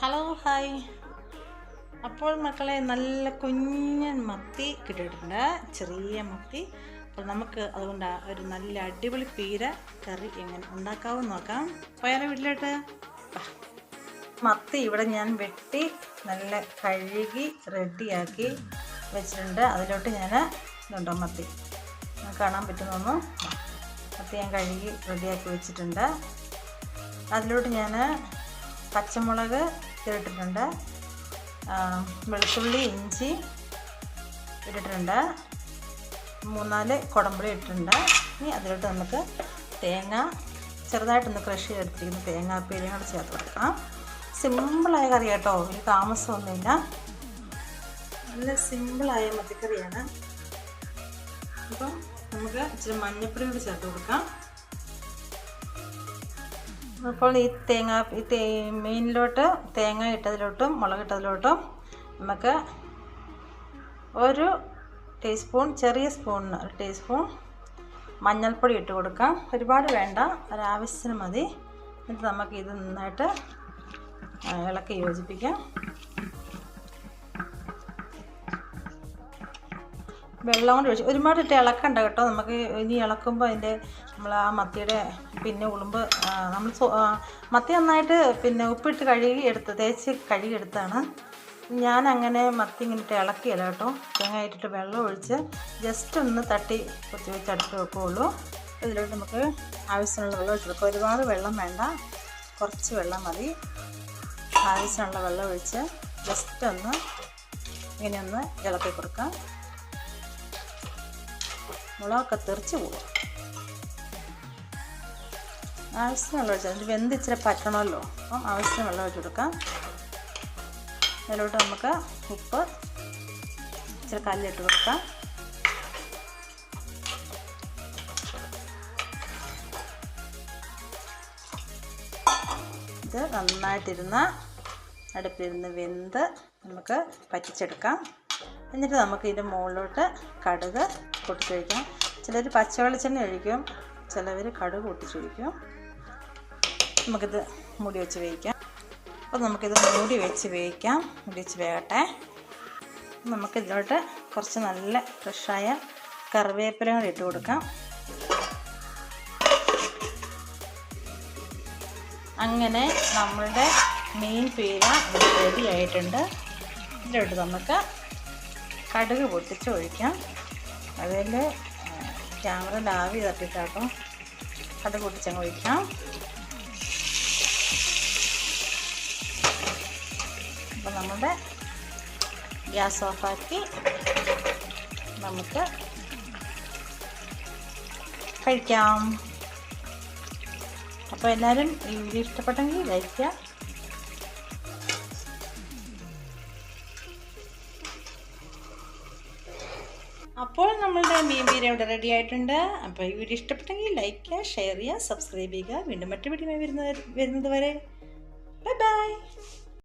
Hello hi അപ്പോൾ മക്കളെ നല്ല കുഞ്ഞൻ മത്തി കിട്ടിയിട്ടുണ്ട്. ചെറിയ മത്തി. അപ്പോൾ നമുക്ക് അതുകൊണ്ട് ഒരു നല്ല അടിപൊളി പീര കറി എങ്ങനെ ഉണ്ടാക്കാവും നോക്കാം. പോയാലോ വീട്ടിലോട്ട്? മത്തി ഇവിടെ ഞാൻ വെട്ടി നല്ല കഴുകി റെഡിയാക്കി വെച്ചിട്ടുണ്ട്. അതിലോട്ട് ഞാൻ ഇതുണ്ടോ മത്തി? കാണാൻ പറ്റുന്നൊന്ന്? മത്തി ഞാൻ കഴുകി റെഡിയാക്കി വെച്ചിട്ടുണ്ട്. അതിലോട്ട് ഞാൻ പച്ചമുളക് ഇട്ടിട്ടുണ്ട്. വെളുത്തുള്ളി ഇഞ്ചി ഇട്ടിട്ടുണ്ട്. മൂന്നാൽ കുടമ്പുളി ഇട്ടിട്ടുണ്ട്. ഇനി അതിലോട്ട് നമുക്ക് തേങ്ങ ചെറുതായിട്ടൊന്ന് ക്രഷ് ചെയ്തെടുത്തിരിക്കുന്ന തേങ്ങാപ്പീരയും കൂടെ ചേർത്ത് കൊടുക്കാം. സിമ്പിളായ കറി കേട്ടോ. ഒരു താമസമൊന്നുമില്ല. നല്ല സിമ്പിളായ മത്തിക്കറിയാണ്. അപ്പം നമുക്ക് ഇച്ചിരി മഞ്ഞപ്പൊടി കൂടി ചേർത്ത് കൊടുക്കാം. അപ്പോൾ ഈ തേങ്ങ ഈ തേ മീനിലോട്ട് തേങ്ങ ഇട്ടതിലോട്ടും മുളക് ഇട്ടതിലോട്ടും നമുക്ക് ഒരു ടീസ്പൂൺ ചെറിയ സ്പൂണിന് ഒരു ടീസ്പൂൺ മഞ്ഞൾപ്പൊടി ഇട്ട് കൊടുക്കാം. ഒരുപാട് വേണ്ട ഒരാവശ്യത്തിന് മതി. എന്നിട്ട് നമുക്ക് ഇത് നന്നായിട്ട് ഇളക്കി യോജിപ്പിക്കാം. വെള്ളം കൊണ്ട് ഒഴിച്ച് ഒരുപാട് ഇട്ട് ഇളക്കണ്ട കേട്ടോ. നമുക്ക് ഇനി ഇളക്കുമ്പോൾ അതിന്റെ നമ്മൾ ആ മത്തിയുടെ പിന്നെ ഉളുമ്പ് നമ്മൾ മത്തി നന്നായിട്ട് പിന്നെ ഉപ്പിട്ട് കഴുകി എടുത്ത് തേച്ച് കഴുകി എടുത്താണ്. ഞാൻ അങ്ങനെ മത്തി ഇങ്ങനെ ഇട്ട് ഇളക്കിയല്ല കേട്ടോ. തേങ്ങ ഇട്ടിട്ട് വെള്ളം ഒഴിച്ച് ജസ്റ്റ് ഒന്ന് തട്ടി കുത്തി വെച്ച് അടുത്ത് വെക്കുകയുള്ളൂ ഇതിലോട്ട് നമുക്ക് ആവശ്യമുള്ള വെള്ളം ഒഴിച്ച് കൊടുക്കുക ഒരുപാട് വെള്ളം വേണ്ട. കുറച്ച് വെള്ളം മതി. ആവശ്യമുള്ള വെള്ളം ഒഴിച്ച് ജസ്റ്റ് ഒന്ന് ഇങ്ങനെ ഒന്ന് ഇളക്കി കൊടുക്കാം. മുളകൊക്കെ തെറിച്ച് പോകും ആവശ്യത്തിന് വെള്ളം ഒഴിച്ചാൽ വെന്ത് ഇച്ചിരി പറ്റണമല്ലോ. അപ്പം ആവശ്യത്തിന് വെള്ളം ഒഴിച്ച് കൊടുക്കാം. അതിലോട്ട് നമുക്ക് ഉപ്പ് ഇച്ചിരി കല്ലിട്ട് കൊടുക്കാം. ഇത് നന്നായിട്ടിരുന്ന അടുപ്പിലിരുന്ന് വെന്ത് നമുക്ക് പറ്റിച്ചെടുക്കാം. എന്നിട്ട് നമുക്ക് ഇതിന്റെ മുകളിലോട്ട് കടുക് പൊട്ടിച്ചൊഴിക്കാം ചിലർ പച്ചവെളിച്ചെണ്ണ ഒഴിക്കും ചിലവർ കടുക് പൊട്ടിച്ചൊഴിക്കും നമുക്കിത് മൂടി വെച്ച് വേവിക്കാം. അപ്പോൾ നമുക്കിത് മൂടി വെച്ച് വേവിക്കാം. മൂടി വെച്ച് വേകട്ടെ നമുക്കിതിലോട്ട് കുറച്ച് നല്ല ഫ്രഷായ കറിവേപ്പില കൂടി ഇട്ട് കൊടുക്കാം. അങ്ങനെ നമ്മളുടെ മീൻ പീര റെഡി ആയിട്ടുണ്ട്. ഇതിലോട്ട് നമുക്ക് കടുക് പൊട്ടിച്ച് ഒഴിക്കാം. അതിൽ ക്യാമറ ലാവി തട്ടിട്ടാട്ടോ കടുക് പൊട്ടിച്ചങ്ങ് ഒഴിക്കാം. അപ്പോൾ നമ്മുടെ ഗ്യാസ് ഓഫാക്കി നമുക്ക് കഴിക്കാം. അപ്പോൾ എല്ലാവരും ഈ വീഡിയോ ഇഷ്ടപ്പെട്ടെങ്കിൽ ലൈക്ക് ചെയ്യുക അപ്പോൾ നമ്മളുടെ മീൻ ബീര ഇവിടെ റെഡി ആയിട്ടുണ്ട്. അപ്പോൾ ഈ വീഡിയോ ഇഷ്ടപ്പെട്ടെങ്കിൽ ലൈക്ക് ചെയ്യുക ഷെയർ ചെയ്യുക സബ്സ്ക്രൈബ് ചെയ്യുക. വീണ്ടും മറ്റു വീഡിയോ വരുന്നത് വരുന്നത് വരെ ബൈ ബൈ